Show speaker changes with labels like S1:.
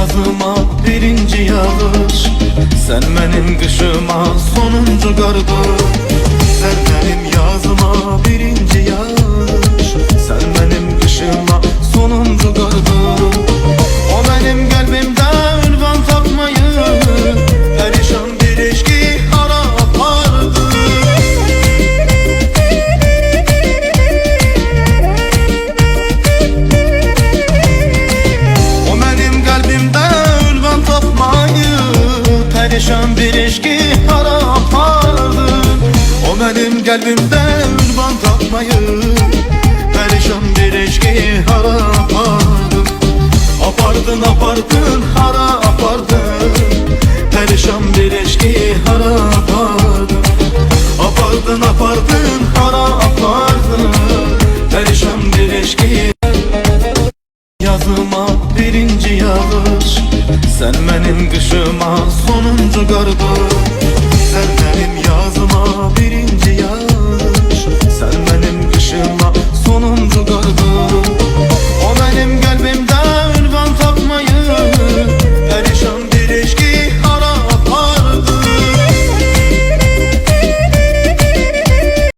S1: Yazıma birinci yağış Sen benim kışıma sonuncu gardır Sen benim yazıma benim kalbimde ünvan tapmayı Perişan bir eşki hara apardı Apardın apardın hara apardın. Perişan bir eşki hara apardın. Apardın hara apardın. Perişan bir eşki. Yazıma birinci yağış Sen benim kışıma sonuncu gardır